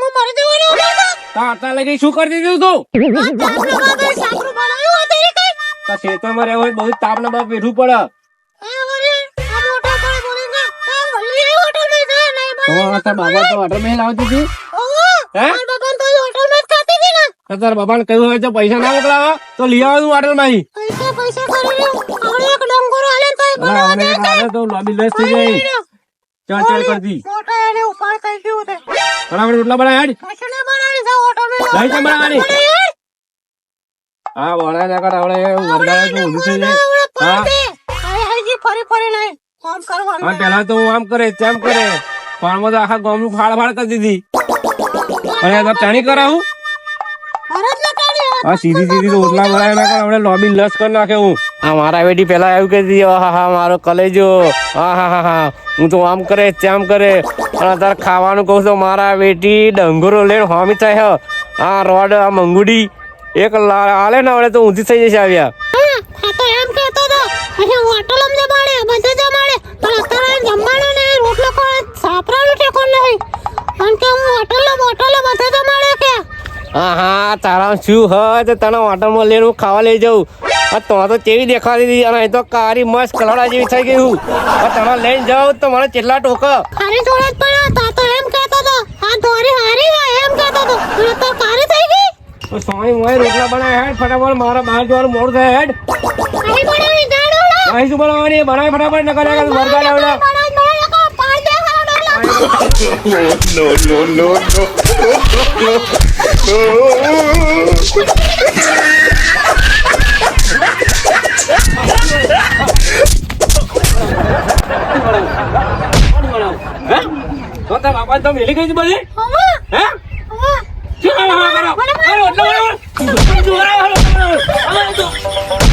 અમારે તો. તો. આટલા લગી શું કરી દીધું તું? બાબા તેરી ખેતરમાં રહેવું બહુ તાપ ના બાપ બેઠું પડે. કરે નહીં બાબા તો હોટલમાં લાવતી હતી હે? માર બાબાને તો એ હોટલમાં જ ખાતી હતી ને. તારા કહ્યું હોય તો પૈસા ના મોકલાવો તો લઈ આવવાનું હોટલમાં પૈસા પૈસા. તો લોબી લસ થઈ જાય. ચાલ ચાલ કરતી. મોટા એને ઉપાડ થઈ ગયું છે. બરાબર રોટલા બનાય હેડ કશું બનાવી છે હોટલમાં નહીં કેમ બનાવવાની? બનાવી હા બનાય ના કર આવડે વરગાડે તો ઊંધું થઈ જાય. હા. પાડ દે. ફરી ફરી નહીં. કામ કરવાનું હા પેલા તો હું આમ કરે તેમ કરે. પણ તો આખા ગામનું ફાળ ફાળ કરી દીધી. અને તો ચાણી કરાવું. હા સીધી સીધી તો રોટલા બનાવી નાખે હવે લોબી લસ કરી નાખે હું. હા મારા બેટી પેલા એવું કહી દીધી હા હા મારો કલેજો. હા હા હા હા હું તો આમ કરે તેમ કરે. અને અત્યારે ખાવાનું કહું તો મારા બેટી ડંગરો લઈને હોમી થાય હે. આ રોડ આ મંગુડી એક લા- આલે ને હવે તો ઊંધી થઈ જશે આવ્યા. હા, પણ ને કે હું હા હા તારા શું હોય તો તને હોટલમાં લઈને હું ખાવા લઈ જાઉં આ તો તો કેવી દેખાતી હતી અને અહીં તો કારી મસ્ત કલાડા જેવી થઈ ગઈ હું આ તને લઈને જાઉં તો મને કેટલા ટોક અરે જોડે પડ્યો તા તો એમ કહેતો હતો આ દોરી હારી હોય એમ કહેતો હતો અને તો કારી થઈ ગઈ સ્વામી મોય રોટલા બનાય હેડ ફટાફટ મારા બહાર જવાનું મોડ થાય હેડ કારી બનાવી જાડો લો અહીં શું બનાવવાની બનાય ફટાફટ નકર નકર વરગાડ આવડે no, no, no, no, no, no, no, હે તો તારા બાપા તો મેલી ગઈ છે બધી? હે? શું કરો? કરો કરો રોટલા બનાવો શું કરો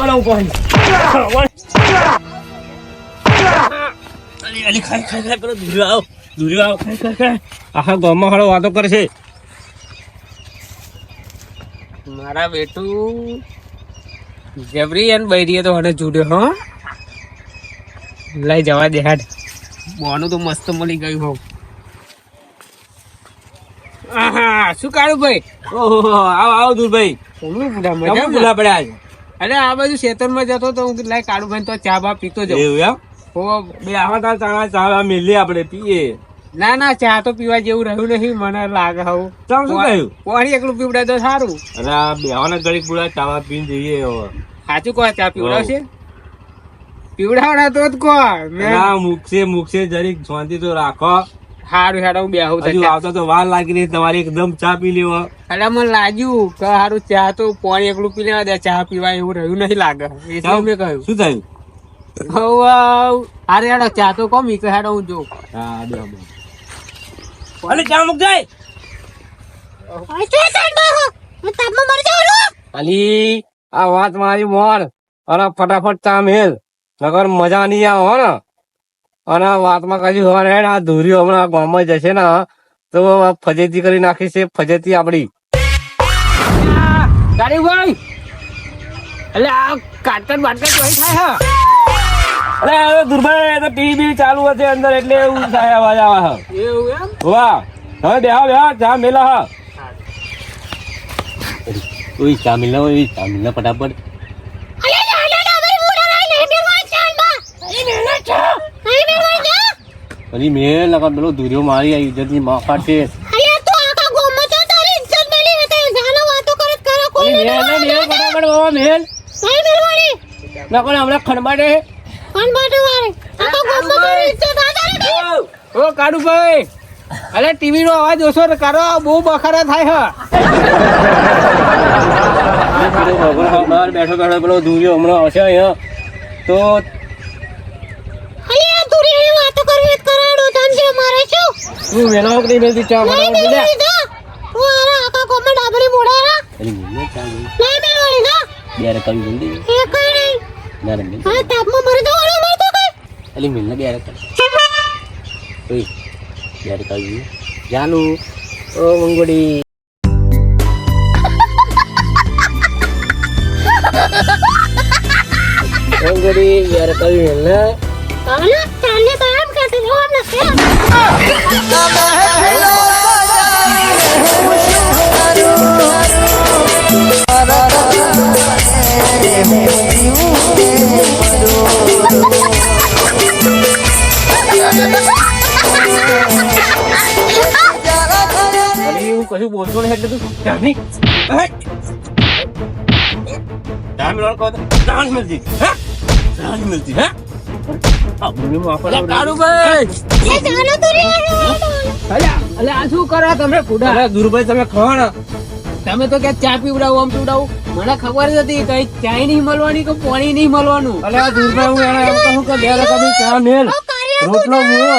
બનાવવું પડે અલી અલી ખાઈ ખાઈ ખાઈ પેલો દૂરી આવ દૂરી આવ ખાઈ ખાઈ ખાઈ આખા ગામમાં હાલો વાતો કરે મારા બેટું જબરી અને બૈરીએ તો હને જુડ્યો હો. લઈ જવા દે હાડ. બોનું તો મસ્ત મળી ગયું હોઉં આહા શું કાઢું ભાઈ? ઓહો આવ આવો દૂર ભાઈ મજા ભૂલા પડ્યા અરે આ બાજુ ખેતરમાં જતો તો હું લાય કાઢું ભાઈ તો ચા બા પીતો જાઉં. એવું એમ? હો બે આવા તાર ચા ચા મેલી આપણે પીએ. ના ના ચા તો પીવા જેવું રહ્યું નહીં મને લાગે હવે તમ શું કહ્યું? પાણી એકલું પીવડાય તો સારું. અને આ બેવાના ઘડી પૂરા ચાવા પીને જઈએ હવે સાચું કહો ચા પીવડાવશે? પીવડાવડા તો જ કહો. ના મૂકશે મૂકશે જરીક શાંતિ તો રાખો. હારું હેડો હું બેહું તો હજુ. આવતા તો વાર લાગી રહી તમારી એકદમ ચા પી લેવો. એટલે મને લાગ્યું કે હારું ચા તો પાણી એકલું પી લેવા દે ચા પીવા એવું રહ્યું નહીં લાગે. એટલે મેં કહ્યું. શું થયું? હવ હારે હેડો ચા તો કોમી કે હેડો હું જોઉં. હા બે બે. અલે ચા મુક જાય. આ હો હું અલી વાત મારી મોર. અને ફટાફટ ચા મેલ. નગર મજા નહીં આવે હો ને. અને વાતમાં કશું હોવા ને આ ધૂરી હમણાં ગામમાં જશે ને તો ફજેતી કરી નાખી છે ફજેતી આપડી ગાડી ભાઈ એટલે આ કાટકટ બાટકટ જોઈ થાય અરે હવે દુર્ભાઈ તો ટીવી ચાલુ હશે અંદર એટલે એવું થાય અવાજ આવે હા. એવું એમ? વાહ. હવે બેહા બેહા ચા મેલા હા. ઓય ચા મિલા ઓય ચા મિલના ફટાફટ. બાટો મેં આખા પેલો તારી મારી આ ઇજ્જતની કાડુ ભાઈ. અરે ટીવી નો અવાજ ઓછો કરો બહુ બખારા થાય બેઠો બેઠો પેલો દૂર્યો હમણાં આવશે અહીંયા. તો અલી આ તુરીની વાતો કરવી જ કરાડો તને જે મારે શું વેલો ચા આરા આખા કોમમાં મોડારા અરે ચા નહીં બે રકમ એ કઈ નહીં ના હા તાપમાં મરી જવાનું અમારે તો કઈ અલી મિલને બે રકમ ઓય બે રકમ જાનું ઓ મંગોડી મંગોડી બે રકમ મિલને કશું બોલતો નહીં એટલે તું જાની જાન મિલન કહો જાન મિલતી તમે તો કે ચા પીવડાવું આમ પીવડાવું મને ખબર જ હતી કઈ ચાય નહીં મળવાની કે પાણી નહીં મળવાનું અલે આ દુર્ભાઈ હું એને એમ કહું કે બે રકમ ચા મેલ રોટલો મુઓ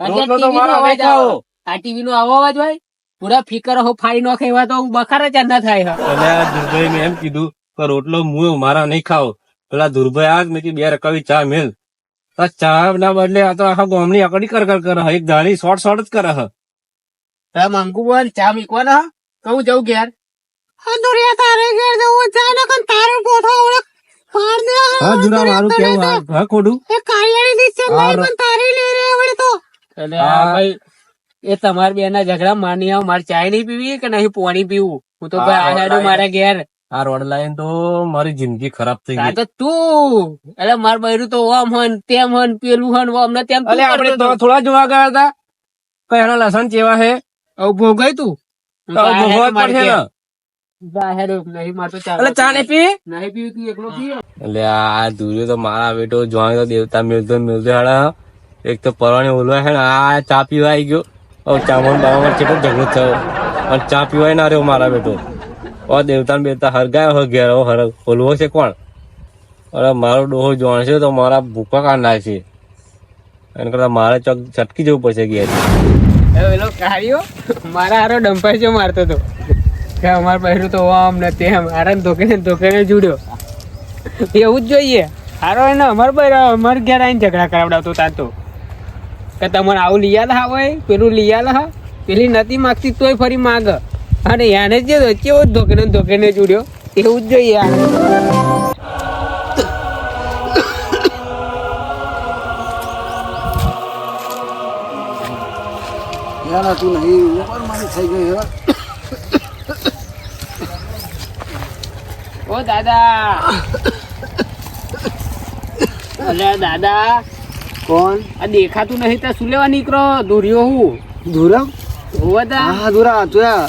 રોટલો તો મારો અવાજ આવો આ ટીવી નો આવો અવાજ ભાઈ પૂરા ફિકર હો ફાડી નો એવા તો બખાર જ ના થાય હે. અલે આ દુર્ભાઈ મેં એમ કીધું કે રોટલો મુઓ મારા નહીં ખાવ પેલા દુર્ભાઈ આજ મેં બે રકાવી ચા મેલ ચા ના બદલે આ તો આખા ગામની આકડી કર કર કરે એક ધાણી શોર્ટ શોર્ટ જ કરે હે. હા માંગુ બોલ ચા મીકવાના કહું જાઉં ઘેર. હા દુરિયા તારે ઘેર જવું ચા ના કન તારે પોથો ઓળખ પાડ દે હા જુના મારું કેવું હા? હા ખોટું? એ કાળિયાની દિશે છે પણ તારી લે રે વળી તો. એટલે આ ભાઈ એ તમાર બેના ઝઘડા માની આવ મારે ચા નહીં પીવી કે નહીં? પાણી પીવું. હું તો ભાઈ આ હેડું મારા ઘેર આ રોડ લાઈન તો મારી જિંદગી ખરાબ થઈ ગઈ. તો તું. એટલે માર બૈરું તો ઓમ હન તેમ હન પેલું હન ઓમ ને તેમ અલે આપણે તો. થોડા જોવા ગયા હતા. કઈ એના લસણ ચેવા હે? ઓ ભોગાય તું? તો તો મારી પડશે ને. ઘેર. નહીં માર તો ચા એટલે ચા નહીં પી? નહીં પીવું તું એકલો પી. એટલે આ દુર્યો તો મારા બેટો જોવા તો દેવતા મિલતો મિલતો હાડા એક તો પરવાણી ઓલવા હે ને આ ચા પીવા આવી ગયો. હવે ચામણ બાવામાં કેટલો ઝઘડો થયો. અને ચા પીવાય ના રહ્યો મારા બેટો. ઓ દેવતા બેતા હરગાયો હો ઘેર હર, ખોલવો છે કોણ? અરે મારો ડોહો જોણ છે તો મારા ભૂકા કાઢના છે એને કરતા મારે ચોક ચટકી જવું પડશે ઘેર. પેલો કાર્યો મારા હારો ડંપાઈ મારતો હતો કે અમાર બહેરું તો આમ ને તેમ ને ધોકે ધોકે જુડ્યો. એવું જ જોઈએ. હારો એને અમાર બૈરા અમાર ઘેર આવીને ઝઘડા કરાવડાવતો તાર તો. કે તમારે આવું લઈ હા હોય પેલું લઈ હા. પેલી નથી માગતી તોય ફરી માગ. અને એને જે કેવો ધોકેને ધોકેને ચૂડ્યો એવું જ જોઈએ યાર તું નહીં ઉંમર મારી થઈ ગઈ ઓ દાદા. અરે દાદા. કોણ? આ દેખાતું નહીં ત્યાં શું લેવા નીકળો? ધૂર્યો હું. ધુરમ હોવા તા. હા ધુરા જોયા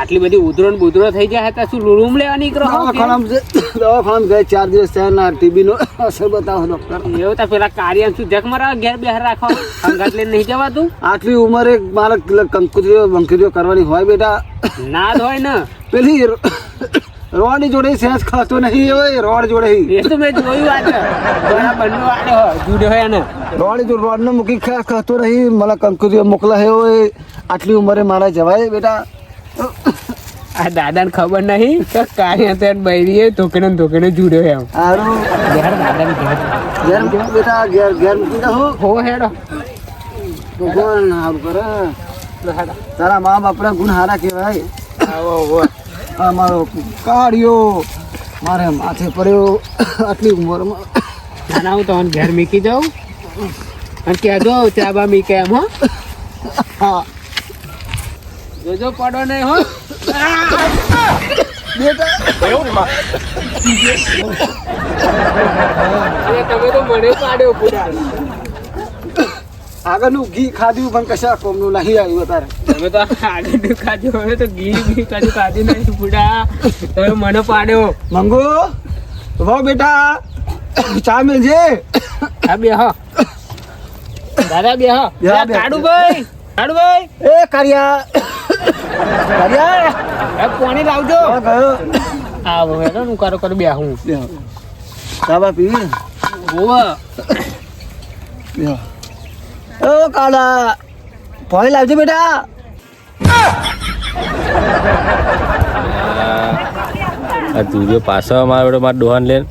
આટલી બધી ઉધરો ને બુધરો થઈ જાય હતા શું રૂમ લેવા નીકળો? દવાખાનામાં ગયા ચાર દિવસ થયા ના ટીબી નો અસર બતાવો ડોક્ટર એવું તો પેલા કાર્ય શું જગ મારા ઘેર બેહાર રાખો અંગાત લઈને નહીં જવાતું? આટલી ઉંમરે મારે કંકુતરીઓ બંકુતરીઓ કરવાની હોય બેટા. ના જ હોય ને. પેલી રોડ જોડે સેન્સ ખાતો નહીં હોય રોડ જોડે. એ તો મેં જોયું આજે બરા બંને વાળો જુડે હોય ને રોડ જો રોડ નો મૂકી ખાતો નહીં મને કંકુતરીઓ મોકલા હે હોય આટલી ઉંમરે મારા જવાય બેટા. આ દાદાને ખબર નહીં કે કાર્ય તે બૈરીએ ધોકેને ધોકેને જુડ્યો એમ. હારું. ઘેર દાદાને ઘેર ઘેર મૂકી બેટા ઘેર ઘેર મૂકી દો હો? હેડો. ભગવાન હારું કરે. તારા મા બાપના ગુણ હારા કહેવાય. આવો આવો. આ મારો કાઢ્યો મારે માથે પડ્યો આટલી ઉંમરમાં. નાના હું તમને ઘેર મૂકી જાઉં અને કહેજો ચા બા મીકે એમ હા. જોજો પડો નહીં હો. તમે તો મને પાડ્યો પૂરા આગળનું ઘી ખાધું પણ કશા કોમનું નહીં આવ્યું તારે તમે તો આગળનું ખાધ્યું હવે તો ઘી ઘી કશું ખાધું નહીં પૂરા તમે મને પાડ્યો. મંગો વાહ બેટા ચા મેલજે. હા બે હા. દાદા બે હા. કાડુભાઈ કાડુભાઈ એ કારિયા પાણી લાવજો. આ ગયો આ હવે તો હું કરો કરો બે હું બે ચાબા પી ઓવા ઓ કાલા પાણી લાવજો બેટા. આ તું પાછો અમારા બેટો મારા ડોહાન લઈને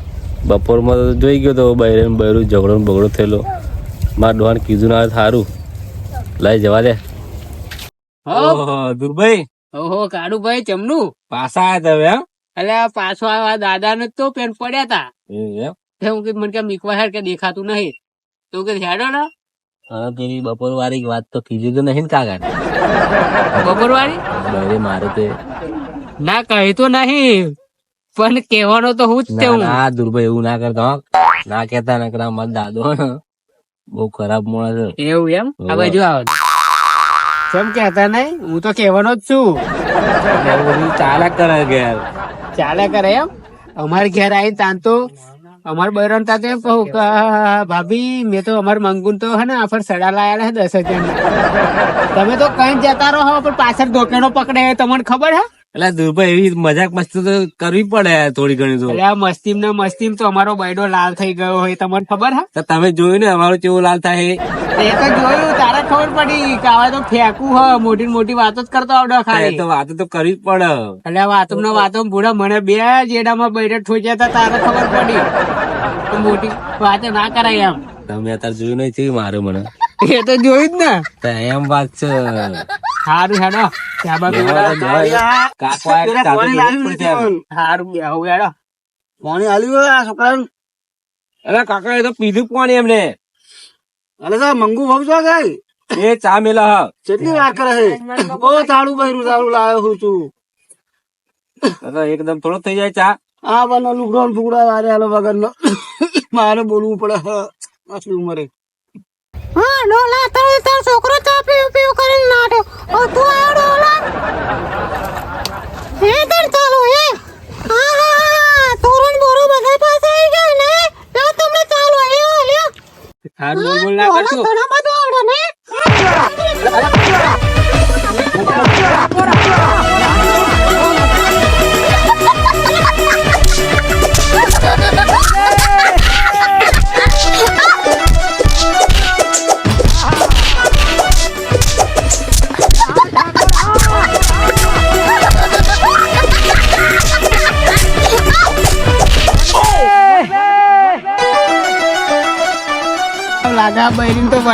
બપોરમાં તો જોઈ ગયો તો બહેરે બહેરું બૈરું ઝઘડો ને બગડો થયેલો. મારા ડોહાન કીધું ના આવે સારું લઈ જવા દે. દુર્ભાઈ. ઓહો કાળુભાઈ ચમનું? પાછા આવ્યા તમે એમ એટલે પાછો આવ્યા દાદા ને તો પેન પડ્યા તા. હું કે મને કે મીકવા હેર કે દેખાતું નહીં? તો કે હેડો ને હા પેલી બપોર વાળી વાત તો કીધી તો નહીં ને કાકા બપોર વાળી અરે મારે તે ના કહી તો નહીં. પણ કહેવાનો તો હું જ તે હું ના દુર્ભાઈ એવું ના કરતા ના કેતા ના કરા મારો દાદો બહુ ખરાબ માણસ છે. એવું એમ? આ. બાજુ આવો. કેમ કેતા નહીં? હું તો કહેવાનો જ છું. ચાલ્યા કરે ઘેર. ચાલે કરે એમ? અમારે ઘેર આવીને તાન તો અમાર બહેરણ તાતે કહું કે ભાભી મેં તો અમાર મંગુન તો હે ને આફર સડા લાયેલા હે દસ હજાર તમે તો કઈ જતા રહો પણ પાછળ ધોકેનો પકડે તમને ખબર હે? એટલે દુર્ભાઈ એવી મજાક મસ્તી તો કરવી પડે થોડી ઘણી તો. એટલે આ મસ્તીમ ને મસ્તીમ તો અમારો બૈડો લાલ થઈ ગયો હોય તમને ખબર હે? તો તમે જોયું ને અમારો કેવો લાલ થાય એ તો જોયું તારે ખબર પડી કે હવે તો ફેંકું હ મોટી મોટી વાતો જ કરતો આવડે ખાલી. તો વાતો તો કરવી જ પડે. એટલે આ વાતો ને વાતો ભૂડા મને બે જેડામાં બેઠા ઠોચ્યા હતા તારે ખબર પડી. તો મોટી વાતો ના કરાય એમ. તમે અત્યારે જોયું નહીં થયું મારે મને? એ તો જોયું જ ને. તો એમ વાત છે. સારું હેડો. પાણી હાલ્યું છોકરાને? અરે કાકા એ તો પીધું પાણી એમને. અરે સર મંગુ ભાવ છો કઈ એ ચા મેલા હા. કેટલી વાર કરે છે? બહુ તાળું બહેરું તાળું લાવ્યો હું તું તો તો એકદમ થોડો થઈ જાય ચા. આ બનો લુગડો ફુગડા વારે આલો વગર નો મારે બોલવું પડે આટલી ઉંમરે. હા ડોલા તારો તારો છોકરો ચા પીવું પીવું કરીને નાટ્યો ઓ તું આવ્યો ડોલા. હે તર ચાલો હે હા હા હા તોરણ બોરો બધા પાસે આવી ગયા ને લ્યો તમને ચાલો લ્યો લ્યો હારું બોલ બોલ ના કરશો ઘણા બધું આવડે ને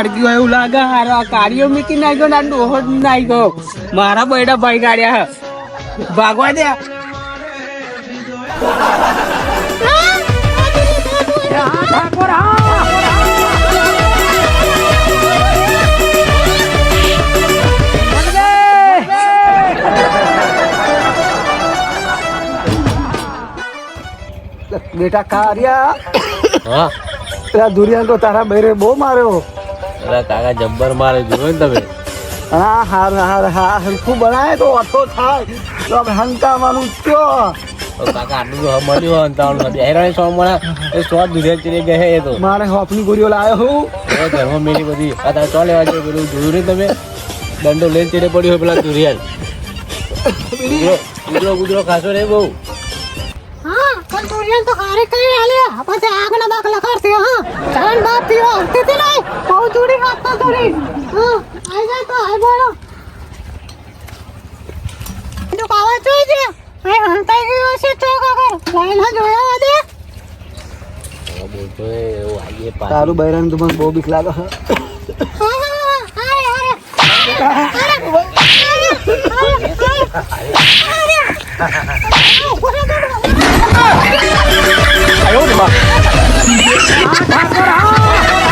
વળગ્યું હોય એવું લાગે. હારો આ કાર્યો મીકી નાખ્યો ને આ ડોહો નાખ્યો. મારા બૈડા ભાઈ કાઢ્યા ભાગવા દે. બેટા કાર્યા. હા. દુરિયા તો તારા બહેરે બહુ માર્યો. અરે કાકા જબ્બર મારે જોયો ને તમે. હા હાર હાર હા હરખું બનાય તો ઓછો થાય. તો કયો તો કાકા આટલું તો મળ્યું હોય ને તો સો મળે. એ સો દુધિયા ચીરી ગયા એ તો. મારે હોપની ગોળીઓ લાવ્યો હું એ ઘરમાં બધી. આ તારે ચો લેવા જોઈએ પેલું જોયું નહીં તમે? દંડો લઈને ચીરે પડ્યો પેલા દુરિયા ગુજરો ખાસો રે બહુ? પણ તુરિયન તો હારે કઈ આલ્યા પછી આગના બાકલા કરતી હા. ચાલ બાપ પીવો આવતી હતી નહીં? બહુ ચૂડી નાખતો તુરી. હા આઈ જાય તો આઈ બોલો. જો કાવા જોઈ છે એ હંતાઈ ગયો છે ચોક આગળ. લાઈન જોયા દે. તારું બહેરાન તો મને બહુ બીક લાગે છે. હા હા હા. અરે અરે